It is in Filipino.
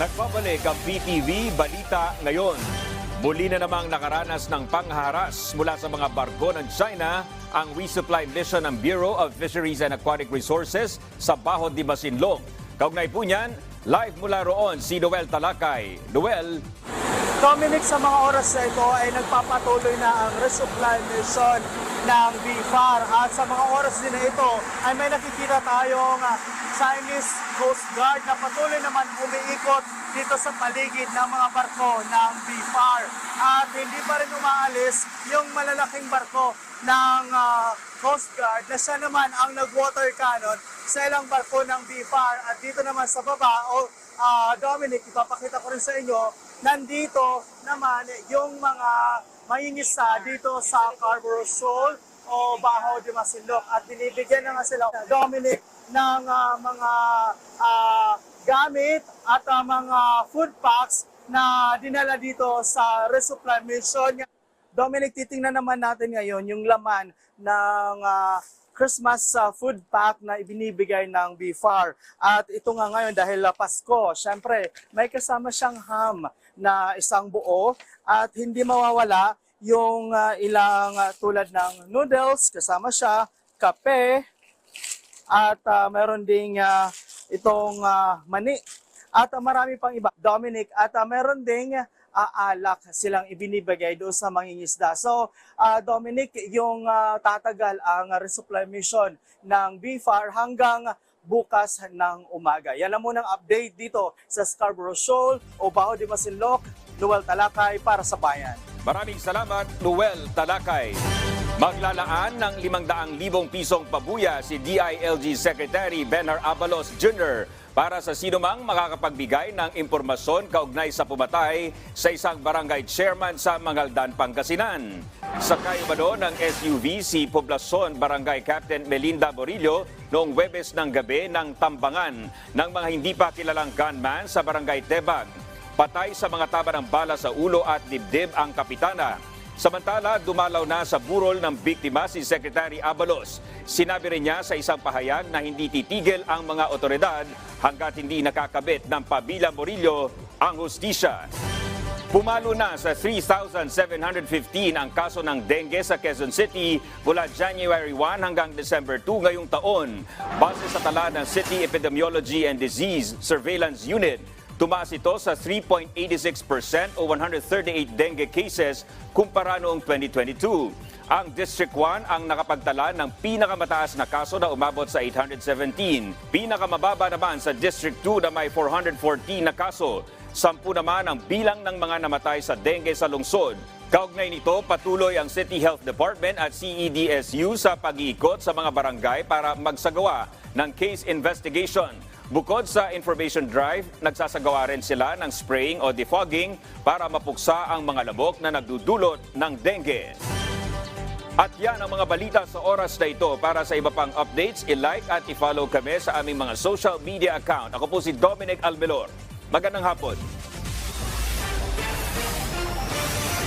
Nagbabalik ang PTV Balita ngayon. Muli na namang nakaranas ng pangharas mula sa mga barko ng China ang resupply mission ng Bureau of Fisheries and Aquatic Resources sa Bahod de Masinloc. Kaugnay po niyan, live mula roon si Noel Talakay. Noel, Dominic, sa mga oras na ito ay nagpapatuloy na ang resupply mission ng BFAR. At sa mga oras din na ito ay may nakikita tayong ah, Chinese Coast Guard na patuloy naman umiikot dito sa paligid ng mga barko ng BFAR. At hindi pa rin umaalis yung malalaking barko ng ah, Coast Guard na siya naman ang nag-water cannon sa ilang barko ng BFAR. At dito naman sa baba, o ah, Dominic, ipapakita ko rin sa inyo, nandito naman yung mga mainisa dito sa Scarborough Shoal o Baho de Masinloc at binibigyan na nga sila Dominic ng ah, mga ah, gamit at ah, mga food packs na dinala dito sa resupply mission. Dominic, titingnan naman natin ngayon yung laman ng ah, Christmas ah, food pack na ibinibigay ng BFAR. At ito nga ngayon dahil ah, Pasko, syempre may kasama siyang ham na isang buo at hindi mawawala yung ah, ilang ah, tulad ng noodles, kasama siya, kape, at ah, meron ding ah, itong ah, mani at ah, marami pang iba. Dominic, at ah, meron ding ah, alak silang ibinibigay doon sa mangingisda. So, ah, Dominic, yung ah, tatagal ang resupply mission ng BFAR hanggang bukas ng umaga. Yan lang munang update dito sa Scarborough Shoal o Baho de Masinloc, Noel Talakay para sa Bayan. maraming salamat, Noel Talakay. Maglalaan ng 500,000 pisong pabuya si DILG Secretary Benar Abalos Jr. para sa sinumang makakapagbigay ng impormasyon kaugnay sa pumatay sa isang barangay chairman sa Mangaldan, Pangasinan. Sakay umano ng SUV si Poblacion Barangay Captain Melinda Borillo noong Webes ng gabi ng tambangan ng mga hindi pa kilalang gunman sa Barangay Tebag. Patay sa mga taba ng bala sa ulo at dibdib ang kapitana. Samantala, dumalaw na sa burol ng biktima si Secretary Abalos. Sinabi rin niya sa isang pahayag na hindi titigil ang mga otoridad hanggat hindi nakakabit ng pabilang Morillo ang hustisya. Pumalo na sa 3,715 ang kaso ng dengue sa Quezon City mula January 1 hanggang December 2 ngayong taon. Base sa tala ng City Epidemiology and Disease Surveillance Unit, tumaas ito sa 3.86% o 138 dengue cases kumpara noong 2022. Ang District 1 ang nakapagtala ng pinakamataas na kaso na umabot sa 817. Pinakamababa naman sa District 2 na may 414 na kaso. Sampu naman ang bilang ng mga namatay sa dengue sa lungsod. Kaugnay nito, patuloy ang City Health Department at CEDSU sa pag-iikot sa mga barangay para magsagawa ng case investigation. Bukod sa information drive, nagsasagawa rin sila ng spraying o defogging para mapuksa ang mga lamok na nagdudulot ng dengue. At yan ang mga balita sa oras na ito. Para sa iba pang updates, i-like at i-follow kami sa aming mga social media account. Ako po si Dominic Almelor. Magandang hapon.